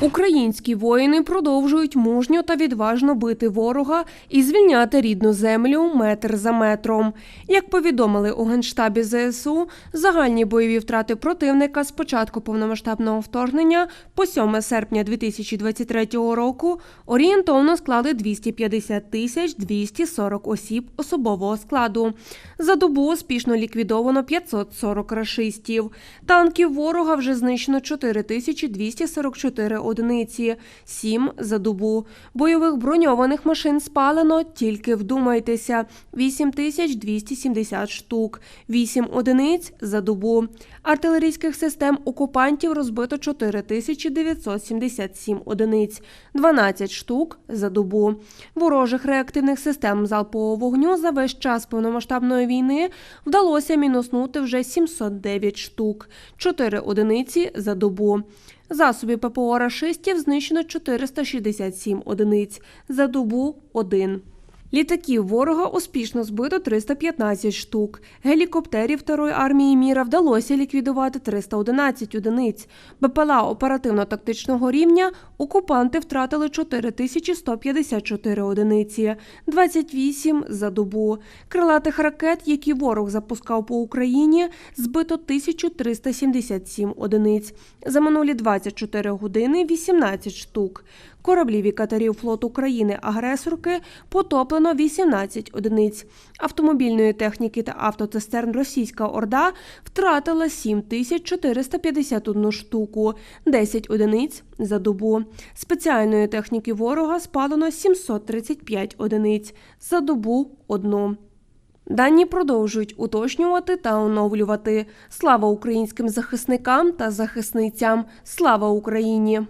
Українські воїни продовжують мужньо та відважно бити ворога і звільняти рідну землю метр за метром. Як повідомили у генштабі ЗСУ, загальні бойові втрати противника з початку повномасштабного вторгнення по 7 серпня 2023 року орієнтовно склали 250 тисяч 240 осіб особового складу. За добу успішно ліквідовано 540 рашистів. Танків ворога вже знищено 4244 одиниці, 7 за добу. Бойових броньованих машин спалено, тільки вдумайтеся, 8270 штук, 8 одиниць за добу. Артилерійських систем окупантів розбито 4977 одиниць, 12 штук за добу. Ворожих реактивних систем залпового вогню за весь час повномасштабної війни вдалося мінуснути вже 709 штук, 4 одиниці за добу. Засобів ППО рашистів знищено 467 одиниць, за добу – 1. Літаків ворога успішно збито 315 штук. Гелікоптерів Второї армії Міра вдалося ліквідувати 311 одиниць. БПЛА оперативно-тактичного рівня окупанти втратили 4154 одиниці, 28 за добу. Крилатих ракет, які ворог запускав по Україні, збито 1377 одиниць. За минулі 24 години 18 штук. Кораблів і катерів флоту країни-агресорки потоплено 18 одиниць. Автомобільної техніки та автоцистерн російська орда втратила 7451 штуку, 10 одиниць за добу. Спеціальної техніки ворога спалено 735 одиниць, за добу – одну. Дані продовжують уточнювати та оновлювати. Слава українським захисникам та захисницям! Слава Україні!